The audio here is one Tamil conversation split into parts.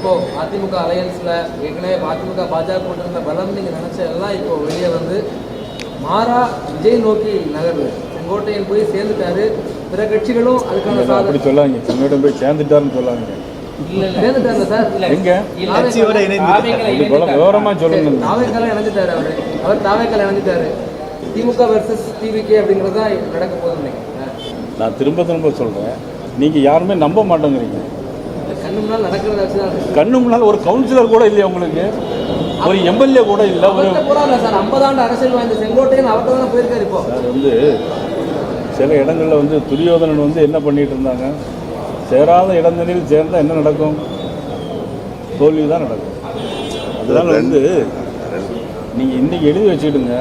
இப்போ அதிமுக அலையன்ஸ்ல ஏற்கனவே அதிமுக பாஜக போட்டிருந்த பலம் நீங்க நினைச்ச எல்லாம் இப்போ வெளியே வந்து மாறா விஜய் நோக்கி நகருது செங்கோட்டையன் போய் சேர்ந்துட்டாரு. பிற கட்சிகளும் அதுக்கான அப்படி சாதனை. சொல்லாங்க செங்கோட்டையன் போய் சேர்ந்துட்டாருன்னு சொல்லாங்க சேர்ந்துட்டாரு சார்? எங்க? கட்சியோட இணைந்து இது போல விவரமா சொல்லுங்க தாவேக்கால இணைஞ்சிட்டாரு அவரு. அவர் தாவேக்கால இணைஞ்சிட்டாரு திமுக வர்சஸ் டிவிகே அப்படிங்கிறது தான் நடக்க போகுதுன்னு நினைக்கிறேன். நான் திரும்ப திரும்ப சொல்றேன். நீங்க யாருமே நம்ப மாட்டேங்கிறீங்க. கண்ணு முன்னால் நடக்கிறத வச்சு தான் கண்ணு முன்னால் ஒரு கவுன்சிலர் கூட இல்லையா உங்களுக்கு? ஒரு எம்எல்ஏ கூட இல்லை ஒரு அவர்கிட்ட போறாங்க சார் ஐம்பது ஆண்டு அரசியல் வாய்ந்த செங்கோட்டையன் அவர்கிட்ட தானே போயிருக்காரு இப்போ. சார் வந்து சில இடங்கள்ல வந்து துரியோதனன் வந்து என்ன பண்ணிட்டு இருந்தாங்க? சேராத இடங்களில் சேர்ந்தா என்ன நடக்கும்? தோல்வி தான் நடக்கும் அதனால வந்து நீங்கள் இன்னைக்கு எழுதி வச்சுக்கிடுங்க.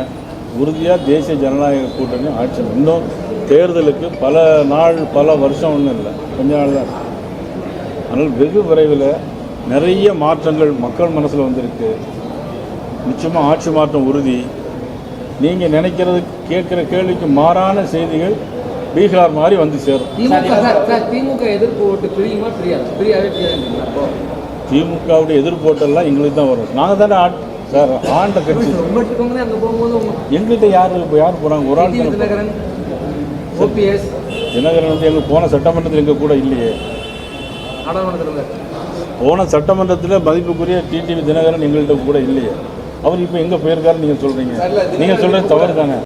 உறுதியாக தேசிய ஜனநாயக கூட்டணி ஆட்சி இன்னும் தேர்தலுக்கு பல நாள் பல வருஷம் ஒன்றும் இல்லை. கொஞ்ச நாள் தான். ஆனால் வெகு விரைவில் நிறைய மாற்றங்கள் மக்கள் மனசில் வந்திருக்கு. நிச்சயமாக ஆட்சி மாற்றம் உறுதி. நீங்கள் நினைக்கிறது கேட்குற கேள்விக்கு மாறான செய்திகள் பீகார் மாதிரி வந்து சேரும். திமுக எதிர்ப்பு ஓட்டு பிரியுமா பிரியாது? பிரியாவே பிரியாது திமுகவுடைய எதிர்ப்போட்டெல்லாம் எங்களுக்கு தான் வரும். நாங்கள் தானே ஆட் சார் ஆண்ட கட்சி. எங்கள்கிட்ட யார் இப்போ யார் போகிறாங்க ஒரு ஆள். தினகரன் ஓபிஎஸ் தினகரன் வந்து எங்கள் போன சட்டமன்றத்தில் எங்கள் கூட இல்லையே. போன சட்டமன்றத்தில் மதிப்புக்குரிய டிடிவி தினகரன் எங்கள்கிட்ட கூட இல்லையே. அவர் இப்போ எங்கே போயிருக்காருன்னு நீங்கள் சொல்கிறீங்க நீங்கள் சொல்கிறது தவறு தானே